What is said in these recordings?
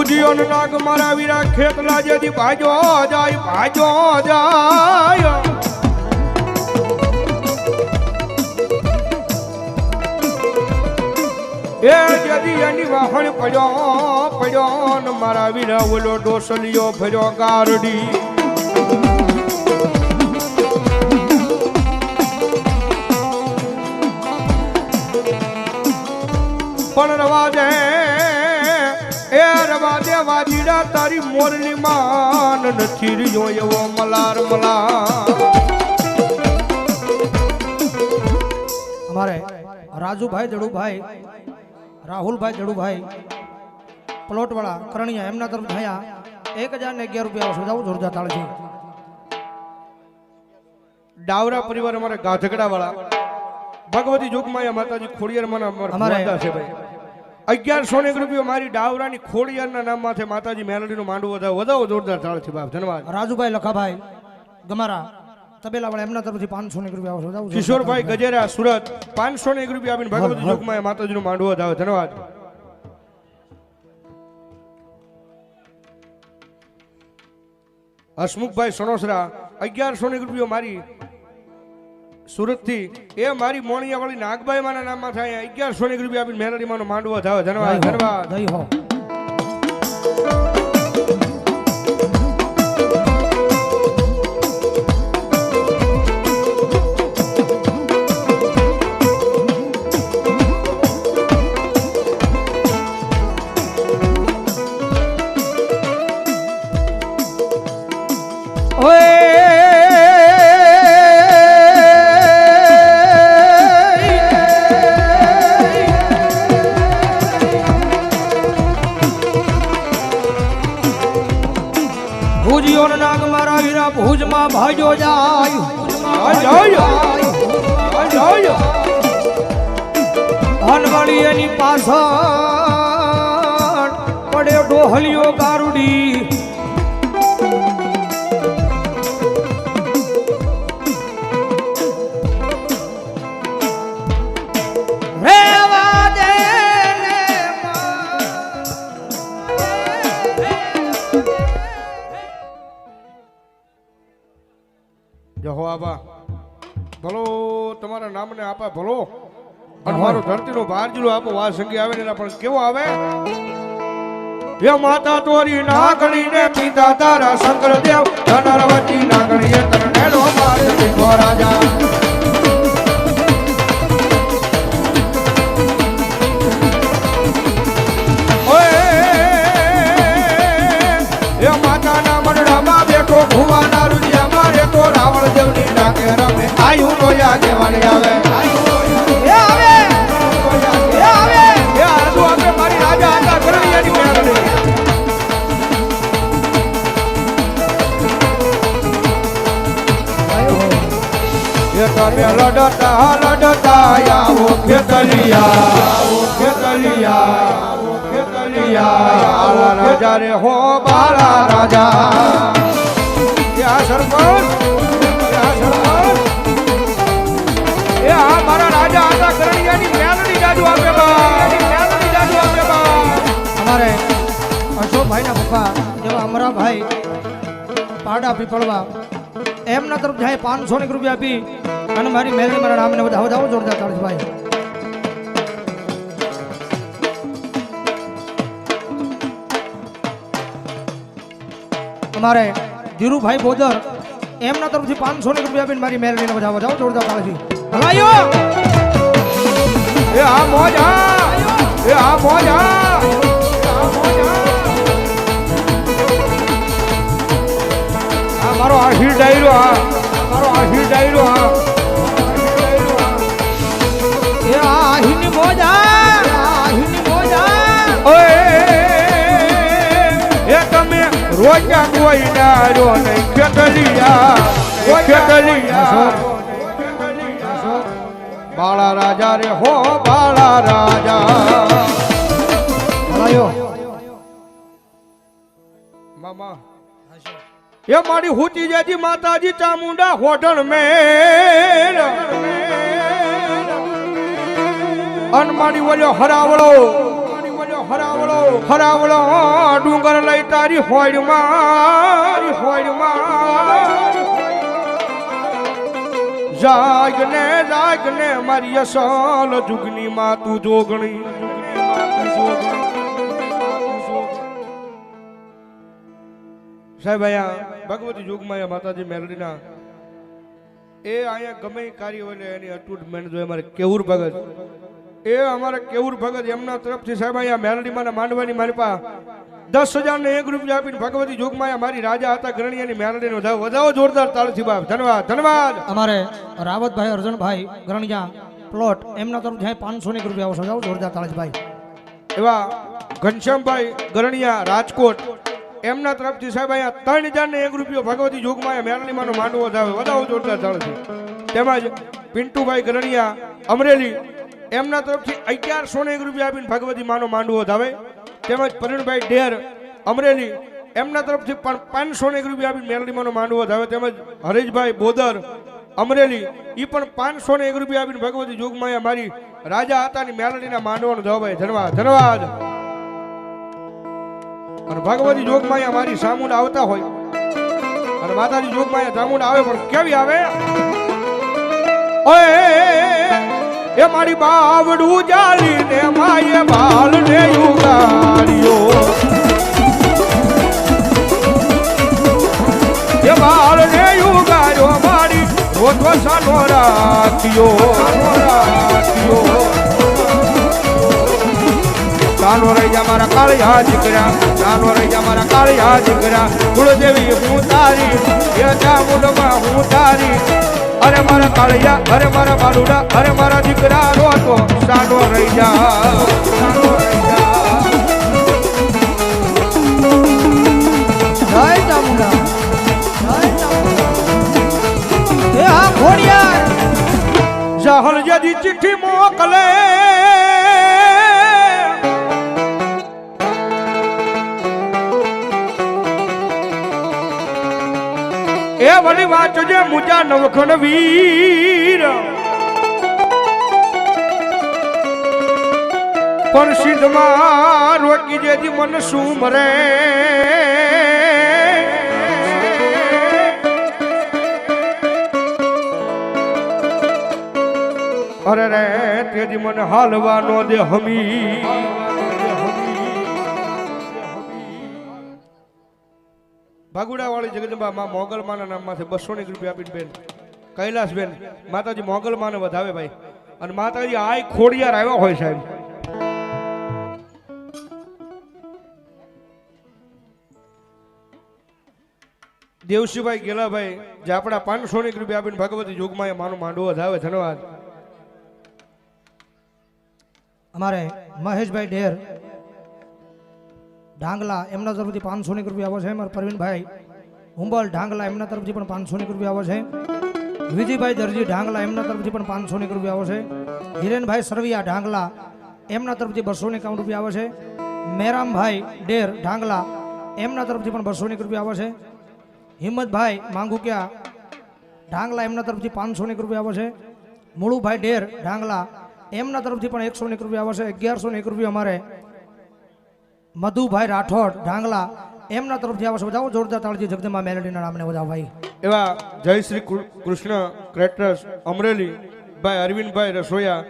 ભુજીઓ નાગ મારા વીરા ખેતલા જેથી ભાજો જાય ભાજો જાય. એ જેથી એની વાહણ પડ્યો પડ્યો ને મારા વીરા ઓલો ડોસલિયો ભર્યો ગારડી. પણ રવા દે એ દેવા દે તારી મોરની માન નથી રહ્યો એવો મલાર મલાર. અમારે રાજુભાઈ જડુભાઈ રાહુલભાઈ જડુભાઈ પ્લોટવાળા કરણિયા એમના તરફ થયા એક હજાર ને અગિયાર રૂપિયા સુધાવું જોરદાર તાળ છે. ડાવરા પરિવાર અમારે ગાધકડા વાળા ભગવતી જોગમાયા માતાજી ખોડિયાર માના અમારે- છે ભાઈ. અગિયારસો એક રૂપિયો મારી ડાવરાની ખોડિયારના નામ માથે માતાજી મેલડીનું માંડવું વધાવો વધાવો જોરદાર છે બાપ ધન્યવાદ. રાજુભાઈ લખાભાઈ ગમારા તબેલાવાળા એમના તરફથી પાંચસો એક રૂપિયા કિશોરભાઈ ગજેરા સુરત પાંચસો એક રૂપિયા આપીને ભગવતી જોગમાયા માતાજીનું માંડવું વધાવે ધન્યવાદ. હસમુખભાઈ સણોસરા અગિયારસો ને એક રૂપિયો મારી સુરતથી એ મારી મોણિયાવાળી નાગભાઈ માના નામમાં થાય અગિયારસો ની રૂપિયા આપીને મેલડીમાંનો માંડવો ધાવે ધન્યવાદ ધન્યવાદ. ભુજમાં ભાજો જાય. જાય. એની પાછળ પડે ડોહલિયો ગારુડી જહો આબા ભલો તમારા નામને આપા ભલો. અને મારો ધરતીનો ભાર જુલો આપો વા સંગી આવે ને એના પણ કેવો આવે? હે માતા તોરી નાગણી ને પિતા તારા શંકરદેવ. ધનરવતી નાગણી એ નેડો માર રાજા. તમે લડતા લડતા આવો ખેતલિયા આવો ખેતલિયા આવો ખેતલિયા આવો રાજા રે હો બાળા રાજા. એ સરપંચ અશોકભાઈના પપ્પા જેવા અમરાભાઈ પાડા પીપળવા. એમના તરફ જાય પાંચસો ની રૂપિયા આપી અને મારી મેલની મારા નામને બધા વધાવો જોડતા તાળીભાઈ અમારે ધીરુભાઈ બોદર, એમના તરફથી પાંચસો ની રૂપિયા આપીને મારી મેલડીને બધા વધાવો જોડતા તાળીથી હલાયો! એ આ મોજ એ આ મોજ આ આ મોજ આ. આ મારો ડાયરો આ આ મારો આહિર ડાયરો આ એ આહીની મોજા આહીની મોજા. ઓય એ તમે રોજા કોઈ ના રો નહીં ખેતલિયા ખેતલિયા બાળા રાજા રે હો બાળા રાજા. એ મારી હુતી જેજી માતાજી ચામુંડા હોટલ મેર અન મારી વલ્યો હરાવળો હરાવળો હરાવળો, ડુંગર લઈ તારી હોડમાં જાગ ને જાગ ને મારી અસલ જુગની માં જુગની માં જોગણી. સાહેબ અહીંયા ભગવતી યુગમાં માતાજી મેલડીના એ અહીંયા ગમે કાર્ય હોય એની અટૂટ મહેનત હોય અમારે કેવુર ભગત. એ અમારે કેવુર ભગત એમના તરફથી સાહેબ અહીંયા મેલડીમાં માંડવાની મારી પા દસ હજાર ને એક રૂપિયા આપીને ભગવતી જોગમાં મારી રાજા હતા ગરણીયાની મેલડીનો વધાવો વધાવો જોરદાર તાળથી બાપ. ધન્યવાદ ધન્યવાદ. અમારે રાવતભાઈ અર્જુનભાઈ ગરણિયા પ્લોટ એમના તરફ જાય પાંચસો ની રૂપિયા આવશે. જોરદાર તાળજભાઈ એવા ઘનશ્યામભાઈ ગરણિયા રાજકોટ. એમના તરફથી સાહેબ અહીંયા ત્રણ હજાર ને એક રૂપિયો ભગવતી જોગમાં મેરલીમાંનો માંડવો થાય વધારો જોરદાર ચાલશે તેમજ પિન્ટુભાઈ ગરણિયા અમરેલી, એમના તરફથી અગિયારસો ને એક રૂપિયા આપીને ભગવતી માનો માંડવો વધાવે તેમજ પરણભાઈ ડેર, અમરેલી, એમના તરફથી પણ પાંચસો ને એક રૂપિયા આપીને મેરલીમાંનો માંડવો વધાવે તેમજ હરેશભાઈ બોદર, અમરેલી એ પણ પાંચસો ને એક રૂપિયા આપીને ભગવતી જોગમાયા મારી રાજા હતાની મેલડીના માંડવાનો જવાબ ધન્યવાદ ધન્યવાદ. અને ભગવતી જોગમાયા મારી સામુંડ આવતા હોય. અને માતાજી જોગમાયા સામુંડ આવે, પણ કેવી આવે? એ મારી બાવડું જાલીને માયે બાલ ને યુગાડ્યો એ બાલ ને યુગાડ્યો મારી રોજ વસાનો રાખ્યો રાખ્યો. રહી જા મારા કાળિયા દીકરા રહી જા મારા કાળિયા દીકરા. કુળદેવી હું તારી, એ ચામુંડમાં હું તારી. અરે મારા કાળિયા, અરે મારા બાલુડા, અરે મારા દીકરા સાનો રહી જા સાનો હા ઘોડિયાર જહલ જદી ચિઠ્ઠી મોકલે. વળી વાંચજે મુજા નવખણ વીર. પણ સિદ્ધમાં રોકી જેથી મન શું મરે અરે રે, તેજી મને હાલવાનો દે હમી. ભાગુડા વાળી જગદંબા માં મોગલ માના નામમાંથી બસો ની રૂપિયા આપીને બેન. કૈલાસ બેન માતાજી મોગલ માને વધાવે ભાઈ. અને માતાજી આય ખોડિયાર આવ્યો હોય સાહેબ. દેવશીભાઈ ગેલાભાઈ, જે આપણા પાંચસો ની રૂપિયા આપીને ભગવતી જોગમાં માનો માંડવો વધાવે, ધન્યવાદ. અમારે મહેશભાઈ ઢેર ઢાંગલા એમના તરફથી પાંચસો ની રૂપિયા આવે છે મારા પ્રવીણભાઈ હુંબલ ઢાંગલા એમના તરફથી પણ પાંચસો ની રૂપિયા આવે છે. વિજયભાઈ દરજી ઢાંગલા એમના તરફથી પણ પાંચસો ની રૂપિયા આવે છે. હિરેનભાઈ સરવિયા ઢાંગલા એમના તરફથી બસો ની કાઉન્ટ રૂપિયા આવે છે. મેરામભાઈ ડેર ઢાંગલા એમના તરફથી પણ બસો ની રૂપિયા આવે છે. હિંમતભાઈ માંગુકિયા ઢાંગલા એમના તરફથી પાંચસો ની રૂપિયા આવે છે. મુળુભાઈ ડેર ઢાંગલા એમના તરફથી પણ એકસો ની રૂપિયા છે. અગિયારસો એક રૂપિયા અમારે મધુભાઈ રાઠોડ ઢાંગલા એમના તરફથી આવશે બધાઓ જોરદાર તાળજી જગદંબા મેલેડીના નામને બધા ભાઈ. એવા જય શ્રી કૃષ્ણ ક્રેટર્સ અમરેલી ભાઈ અરવિંદભાઈ રસોયા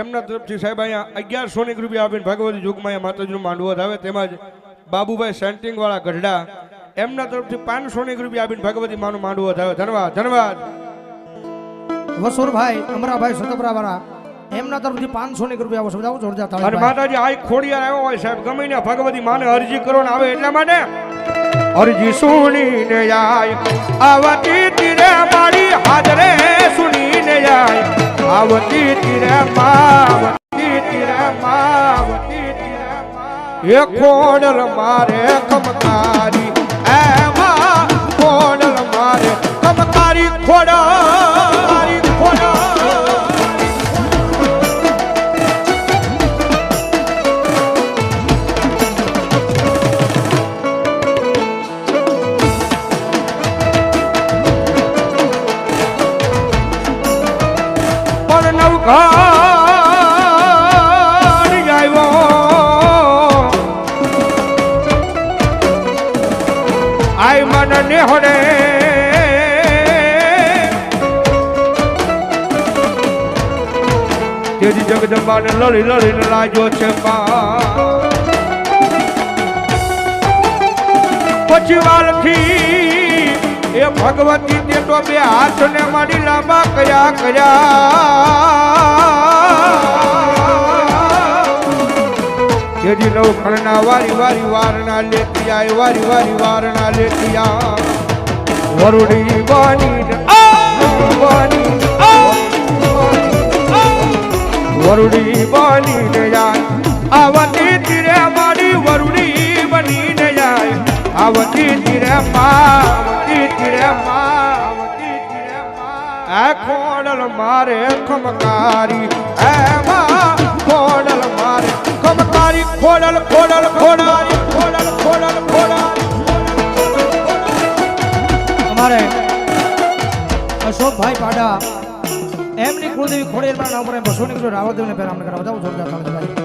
એમના તરફથી સાહેબ અહીંયા અગિયારસો ની રૂપિયા આપીને ભગવતી યુગમાં માતાજીનું માંડવો આવે. તેમજ બાબુભાઈ સેન્ટિંગ વાળા ગઢડા એમના તરફથી પાંચસો ની રૂપિયા આપીને ભગવતી માનું માંડવો આવે. ધન્યવાદ ધન્યવાદ. વસુરભાઈ અમરાભાઈ સતપરાવાળા એમના તરફથી પાંચસો ની રૂપિયા આવશે બધાઓ જોરદાર અને તાળી માતાજી આ ખોડિયાર આવ્યો હોય સાહેબ ગમે ને ભગવતી માને અરજી કરો ને આવે એટલા માટે અરજી સુણીને જાય આવતી તીરે મારી હાજરે સુનીને જાય આવતી તીરે માવતી તીરે માવતી તીરે મા- એ ખોડલ મારે કમકારી એમાં ખોડલ મારે કમકારી ખોડલ આય મન નિહોરે તેજી જગદંબાને લડી લડીને લાજો છે પછી વાલથી ભગવતી તે તો બે હાથને મારી લાંબા કર્યા કર્યા. તેજી નવ ખણના વારી વારી વારના લેતી આય વારી વારી વારના લેતી આ વરુડી બની બની વરુડી બની ગયા આવતી તીરે મારી વરુડી બની આવતી તીરે આવતી તીરે આવતી તીરે આ ખોડલ મારે ખમકારી. એમાં ખોડલ મારે ખમકારી. ખોડલ ખોડલ, ખોડારી, ખોડલ ખોડલ, ખોડારી. અમારે અશોકભાઈ પાડા, એમની કુળદેવી ખોડિયાર નામ પર બસો નીકળ્યો રાવદેવને પહેલા અમને કરાવતા જોરદાર તાળીઓ ભાઈ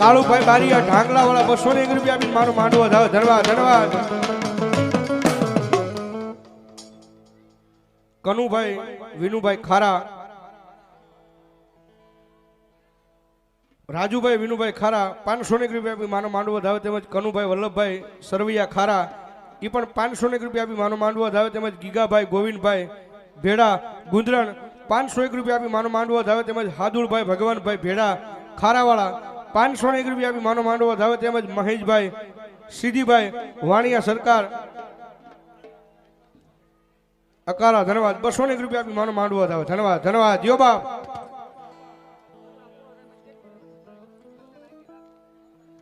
કાળુભાઈ બારીયા ઢાંગલા વાળા બસો ને એક રૂપિયા આપીને મારું માંડવો ધાવ ધન્યવાદ ધન્યવાદ. કનુભાઈ, વિનુભાઈ ખારા. રાજુભાઈ, વિનુભાઈ ખારા પાંચસો ને રૂપિયા આપી માનો માંડવો ધાવે તેમજ કનુભાઈ વલ્લભભાઈ સરવૈયા ખારા. એ પણ પાંચસો ને રૂપિયા આપી માનો માંડવો ધાવે તેમજ ગીગાભાઈ, ગોવિંદભાઈ ભેડા, ગુંદરણ. પાંચસો એક રૂપિયા આપી માનો માંડવો ધાવે તેમજ હાદુરભાઈ, ભગવાનભાઈ ભેડા, ખારાવાળા. પાંચસો એક રૂપિયા બી માનો માંડવો ધાવે તેમજ મહેશભાઈ, સીધીભાઈ, વાણિયા સરકાર. અકારા ધન્યવાદ. બસો ને એક રૂપિયા બી માનો માંડવો ધાવે. ધન્યવાદ ધન્યવાદ. દિયો બાપ.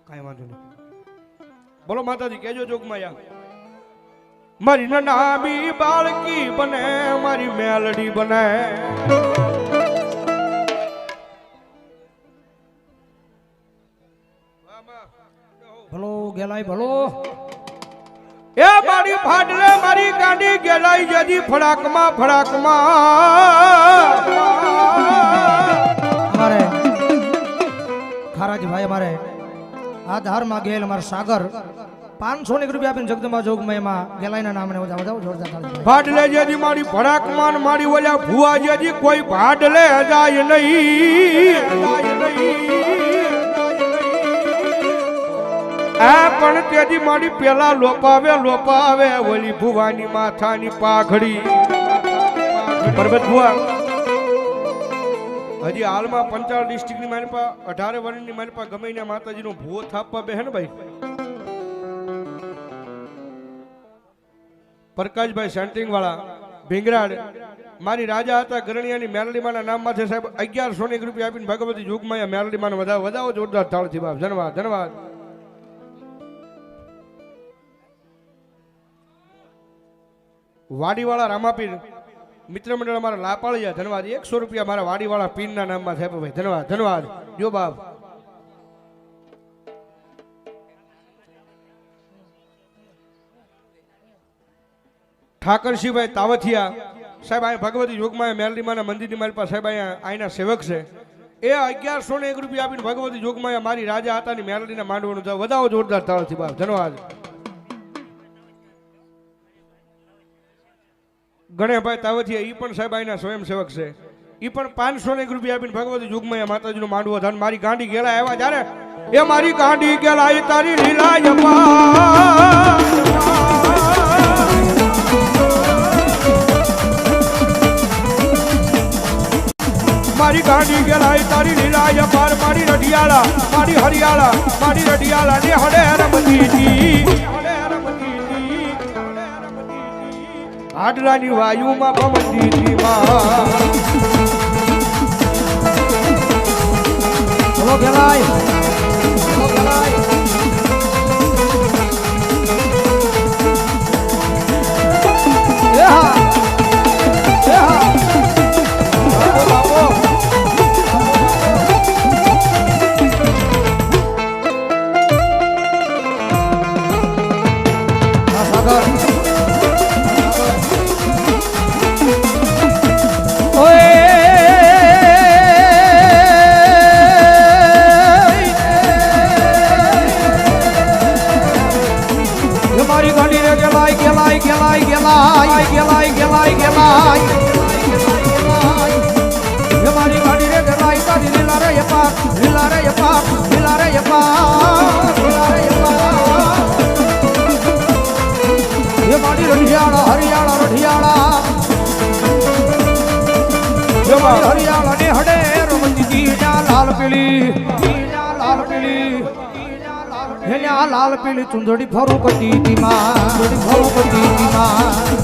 કાંઈ વાંધો નહીં. બોલો માતાજી કેજો જોગમાં મારી નામી બાળકી બને, મારી મેલડી બને. ભલો ગેલાય ભલો. એ મારી ફાટલે મારી ગાંડી ગેલાઈ જદી ફડાકમાં ફડાકમાં મારે ખારાજી મારે આ ધારમાં ગયેલ મારા સાગર. પાંચસો ની રૂપિયા આપીને જગદંબા જોગમાં એમાં ગેલાઈના નામને વધાવ વધાવ જોરદાર ભાડલે જેથી મારી ભડાકમાન મારી ઓલા ભુવા જેથી કોઈ ભાડલે જાય નહીં. જાય નહીં. આ પણ તેજી મારી પેલા લોપાવે લોપાવે ઓલી ભુવાની માથાની પાઘડી. પરબત ભુવા. હજી હાલમાં પંચાળ ડિસ્ટ્રિક્ટની મારી પાસે અઢારે વર્ષની મારી પાસે ગમે માતાજીનો ભૂવો થાપવા બે હે ને ભાઈ? પ્રકાશભાઈ સેન્ટિંગ વાળા ભીંગરાડ. મારી રાજા હતા ગરણિયાની મેલડીમાના નામ માથે સાહેબ અગિયારસો ની રૂપિયા આપીને ભગવતી યુગમાં મેલડીમાને વધાવો વધાવો જોરદાર થાળથી બાપ. ધન્યવાદ ધન્યવાદ. વાડીવાળા રામાપીર મિત્ર મંડળ અમારા લાપાળિયા, ધનવાદ. એકસો રૂપિયા મારા વાડીવાળા પીરના નામમાં સાહેબ ભાઈ. ધનવાદ ધનવાદ. જો બાપ. ઠાકરસિંહભાઈ તાવથિયા. સાહેબ અહીંયા ભગવતી જોગમાં મેલડીમાના મંદિરની મારી પાસે, સાહેબ, અહીંયા, અહીંના સેવક છે. એ અગિયારસો ને એક રૂપિયા આપીને ભગવતી જોગમાયા મારી રાજા હતાની મેલડીના માંડવાનું વધારો જોરદાર તાળથી બાપ. ધન્યવાદ ગણેશભાઈ તાવથિયા એ પણ સાહેબ અહીંના સ્વયંસેવક છે. એ પણ પાંચસો ને રૂપિયા આપીને ભગવતી યુગમાં માતાજીનો માંડવો ધન મારી ગાંડી ગેલા આવ્યા જ્યારે એ મારી ગાંડી ગેલા એ તારી લીલા જપા મારી ગાંડી ગેલાય તારી લીલાય પાર, મારી રઢિયાળા, મારી હરિયાળા, મારી રઢિયાળા ને હડે રમતીજી હાડલાની વાયુમાં પવનમાં ભલો ગેલાય ગેલાય ગેલાય ગેલાય ગેલાય ગેલાય ગેલાય ગમારી ગાડી રે ગેલાય તારી લીલા રે યપા લીલા રે યપા લીલા રે યપા લીલા રે યપા એ મારી રઢિયાળા હરિયાળા રઢિયાળા હરિયાળા ને હડે રમંદજી લાલ પીળી લાલ પીળી આ લાલ પીળી ચુંદડી ફરું કટી દીમા ચુંદડી ફરું કટી તીમાં